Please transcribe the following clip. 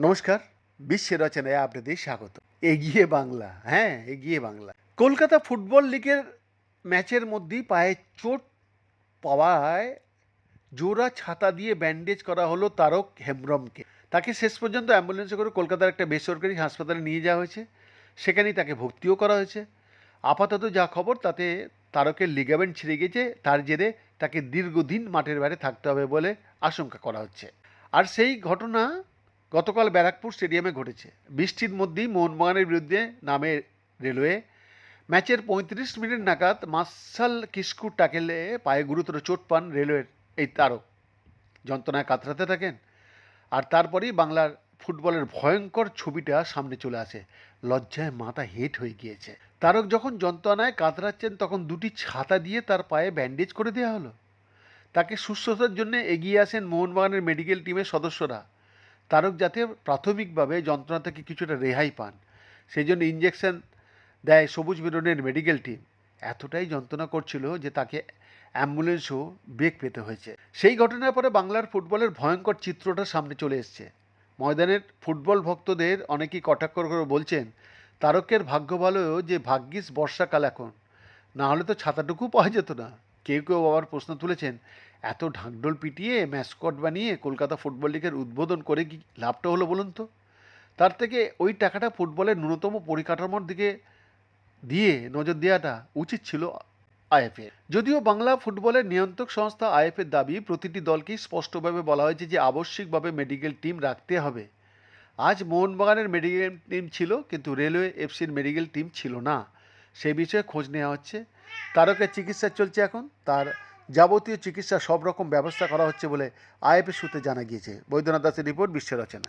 নমস্কার বিশ্বের রচনায় আপনাদের স্বাগত। এগিয়ে বাংলা হ্যাঁ এগিয়ে বাংলা। কলকাতা ফুটবল লিগের ম্যাচের মধ্যেই পায়ে চোট পাওয়ায় জোড়া ছাতা দিয়ে ব্যান্ডেজ করা হলো তারক হেমব্রমকে। তাকে শেষ পর্যন্ত অ্যাম্বুলেন্সে করে কলকাতার একটা বেসরকারি হাসপাতালে নিয়ে যাওয়া হয়েছে। সেখানেই তাকে ভর্তিও করা হয়েছে। আপাতত যা খবর, তাতে তারকের লিগামেন্ট ছিঁড়ে গেছে, তার জেরে তাকে দীর্ঘদিন মাঠের বাইরে থাকতে হবে বলে আশঙ্কা করা হচ্ছে। আর সেই ঘটনা গতকাল ব্যারাকপুর স্টেডিয়ামে ঘটেছে। বৃষ্টির মধ্যেই মোহনবাগানের বিরুদ্ধে নামে রেলওয়ে। ম্যাচের পঁয়ত্রিশ মিনিট নাগাদ মার্শাল কিস্কুর টাকেলে পায়ে গুরুতর চোট পান রেলওয়ের এই তারক। যন্ত্রণায় কাতরাতে থাকেন। আর তারপরেই বাংলার ফুটবলের ভয়ঙ্কর ছবিটা সামনে চলে আসে। লজ্জায় মাথা হেট হয়ে গিয়েছে। তারক যখন যন্ত্রণায় কাতরাচ্ছেন, তখন দুটি ছাতা দিয়ে তার পায়ে ব্যান্ডেজ করে দেওয়া হলো। তাকে সুস্থতার জন্য এগিয়ে আসেন মোহনবাগানের মেডিকেল টিমের সদস্যরা। তারক যাতে প্রাথমিকভাবে যন্ত্রণা থেকে কিছুটা রেহাই পান সেই জন্য ইঞ্জেকশন দেয় সবুজ বেরোনের মেডিকেল টিম। এতটাই যন্ত্রণা করছিল যে তাকে অ্যাম্বুলেন্সও বেগ পেতে হয়েছে। সেই ঘটনার পরে বাংলার ফুটবলের ভয়ঙ্কর চিত্রটা সামনে চলে এসছে। ময়দানের ফুটবল ভক্তদের অনেকেই কটাক্ষ করে বলছেন, তারকের ভাগ্য ভালো যে ভাগ্যিস বর্ষাকাল এখন। না হলে তো ছাতাটুকু পাওয়া যেত না। কেউ কেউ আবার প্রশ্ন তুলেছেন, এত ঢাকঢোল পিটিয়ে ম্যাসকট বানিয়ে কলকাতা ফুটবল লিগের উদ্বোধন করে কি লাভটা হলো বলুন তো? তার থেকে ওই টাকাটা ফুটবলের ন্যূনতম পরিকাঠামোর দিকে দিয়ে নজর দেওয়াটা উচিত ছিল আইএফএ। যদিও বাংলা ফুটবলের নিয়ন্ত্রক সংস্থা আইএফের দাবি, প্রতিটি দলকেই স্পষ্টভাবে বলা হয়েছে যে আবশ্যিকভাবে মেডিকেল টিম রাখতে হবে। আজ মোহনবাগানের মেডিকেল টিম ছিল, কিন্তু রেলওয়ে এফসির মেডিকেল টিম ছিল না। সেই বিষয়ে খোঁজ নেওয়া হচ্ছে। তারকের চিকিৎসা চলছে এখন। তার যাবতীয় চিকিৎসা সব রকম ব্যবস্থা করা হচ্ছে বলে আইএফের সূত্রে জানা গিয়েছে। বৈদ্যনাথ দাসের রিপোর্ট, বিশ্ব রচনা।